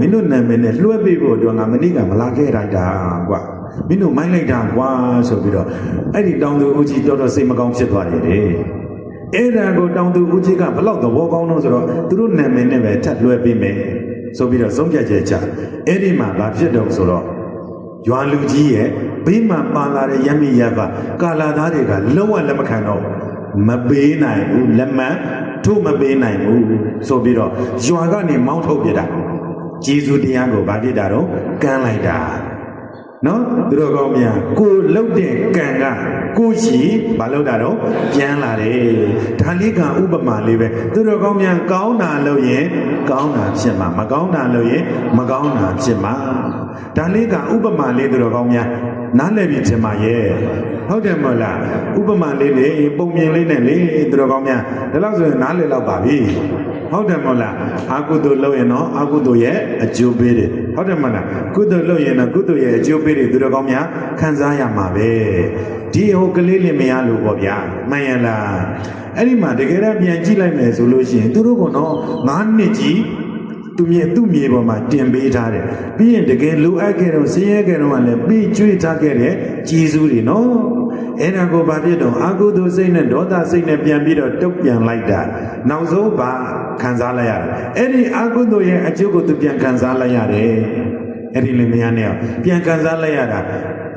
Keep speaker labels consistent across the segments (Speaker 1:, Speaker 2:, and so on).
Speaker 1: မင်းတို့နာမည်နဲ့လွှဲပေးဖို့အတွက်ငါမနေ့ကမလာခဲ့လိုက်တာကွာမင်းတို့မိုင်းလိုက်တာကွာဆိုပြီးတော့အဲ့ဒီတောင်သူဦးကြီးတော်တော်စိတ်မကောင်းဖြစ်သွားတယ်တဲ့အဲ့ဒါကိုတောင်သူဦးကြီးကဘလောက်သဘောကောင်းတော့ဆိုတော့သူတို့နာမည်နဲ့ပဲထပ်လွှဲပေးမယ်ဆိုပြီးတော့ဆုံးဖြတ်ချက်ချအဲ့ဒီမှာဘာဖြစ်တော့ဆိုတော့ရွာလူကြီးရဲ့ဘေးမှာပါလာတဲ့ရမီရပါကာလာသားတွေကလုံးဝလက်မခံတော့မပေးနိုင်ဘူးလက်မထုတ်မပေးနိုင်ဘူးဆိုပြီးတော့ရွာကနေမောင်းထုတ်ပြတာ ဂျေဇုတရားကိုဗာပြစ်တာတော့ကမ်းလိုက်တာနော်သူတို့ကောင်းများကိုလှုပ်တဲ့ကံကကိုရှိဘာလှုပ်တာတော့ပြန်လာတယ်ဒါလေးကဥပမာလေးပဲသူတို့ကောင်းများကောင်းတာလို့ရင်ကောင်းတာဖြစ်မှာမကောင်းတာလို့ရင်မကောင်းတာဖြစ်မှာဒါလေးကဥပမာလေးသူတို့ကောင်းများနားလည်ပြီထင်ပါရဲ့ဟုတ်တယ်မဟုတ်လားဥပမာလေးလေပုံမြင်လေးနဲ့လေသူတို့ကောင်းများဒါလို့ဆိုရင်နားလည်တော့ပါပြီ ဟုတ်တယ်မဟုတ်လားအာကုသိုလ်လုပ်ရင်တော့အာကုသိုလ်ရဲ့အကျိုးပေးတယ်ဟုတ်တယ်မဟုတ်လားကုသိုလ်လုပ်ရင်တော့ကုသိုလ်ရဲ့အကျိုးပေးတယ်သူတော်ကောင်းများခံစားရမှာပဲဒီဟိုကလေးလင်မယားလို့ပေါ့ဗျာမှန်ရလားအဲ့ဒီမှာတကယ်တော့ပြန်ကြည့်လိုက်မယ်ဆိုလို့ရှိရင်သူတို့ကတော့၅နှစ်ကြီးသူမြေသူ့မြေပေါ်မှာတင်ပေးထားတယ်ပြီးရင်တကယ်လိုအပ်ခဲ့တော့ဆင်းရဲခဲ့တော့ကလည်းပြီးကျွေးထားခဲ့တဲ့ကြီးစုတွေနော် အဲ့ဒါကိုဘာဖြစ်တော့အာဟုသူစိတ်နဲ့ဒေါသစိတ်နဲ့ပြန်ပြီးတော့တုတ်ပြန်လိုက်တာနောက်ဆုံးဘာခံစားလိုက်ရတာအဲ့ဒီအာဟုသူရဲ့အကျိုးကိုသူပြန်ခံစားလိုက်ရတယ်အဲ့ဒီလေမယားနဲ့ပြန်ခံစားလိုက်ရတာ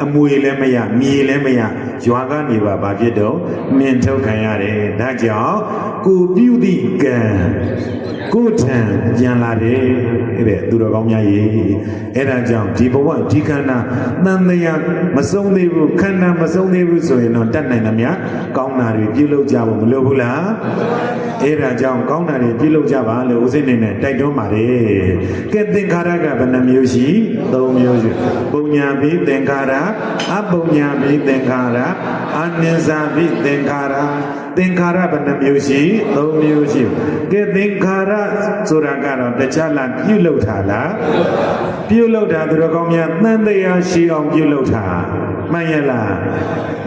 Speaker 1: အမွေလည်းမရမြေလည်းမရရွာကနေပါဘာဖြစ်တော့နင်ထုတ်ခံရတယ်ဒါကြောင့်ကိုပြုသည့်ကံ ကိုယ်ထံပြန်လာတယ်တဲ့သူတော်ကောင်းများရေအဲ့ဒါကြောင့်ဒီဘဝဒီခန္ဓာတန်တရားမဆုံးသေးဘူးခန္ဓာမဆုံးသေးဘူးဆိုရင်တော့တတ်နိုင်သမျှကောင်းတာတွေပြုလုပ်ကြဖို့မလိုဘူးလားအဲ့ဒါကြောင့်ကောင်းတာတွေပြုလုပ်ကြပါလို့ဦးစိတ်နေနဲ့တိုက်တွန်းပါတယ်ကဲသင်္ခါရကဘယ်နှမျိုးရှိ၃မျိုးရှိပုံညာဘိသင်္ခါရအပုံညာဘိသင်္ခါရအနိစ္စဘိသင်္ခါရ သင်္ခါရဘယ်နှမျိုးရှိ၃မျိုးရှိကဲသင်္ခါရဆိုတာကတော့တခြားလားပြုလုပ်တာလားပြုလုပ်တာသူတော်ကောင်းများတန်တရားရှိအောင်ပြုလုပ်တာမှန်ရလား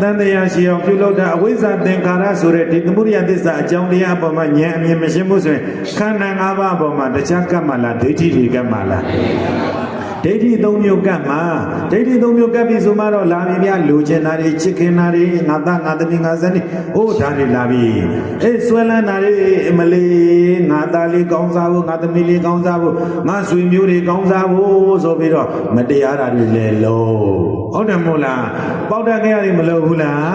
Speaker 1: တန်တရားရှိအောင်ပြုလုပ်တာအဝိဇ္ဇာသင်္ခါရဆိုတဲ့ဒီသမုဒိယသစ္စာအကြောင်းတရားအပေါ်မှာဉာဏ်အမြင်မရှင်းဘူးဆိုရင်ခန္ဓာ၅ပါးအပေါ်မှာတခြားကပ်မှလားဒိဋ္ဌိတွေကပ်မှလား ဒိဋ္ဌိသုံးမျိုးကပ်မှာဒိဋ္ဌိသုံးမျိုးကပ်ပြီဆိုမှတော့လာပြီဗျာလူကျင်တာတွေချစ်ခင်တာတွေငါသားငါသမီးငါဇနီးအိုးဒါတွေလာပြီအေးဆွဲလန်းတာတွေအမလေးငါသားလေးကောင်းစားဖို့ငါသမီးလေးကောင်းစားဖို့ငါဆွေမျိုးတွေကောင်းစားဖို့ဆိုပြီးတော့မတရားတာတွေလည်းလုံးဟုတ်တယ်မို့လားပေါက်တန်ကြရတယ်မလို့ဘူးလား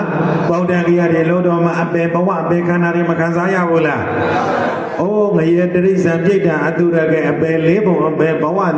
Speaker 1: ပေါက်တန်ကြရတယ်လို့တော့မှအပေဘဝအပေခန္ဓာတွေမခံစားရဘူးလားအိုးငရေတရိစ္ဆာန်ပြိတ္တာအတုရကအပယ်လေးပုံအပယ်ဘဝ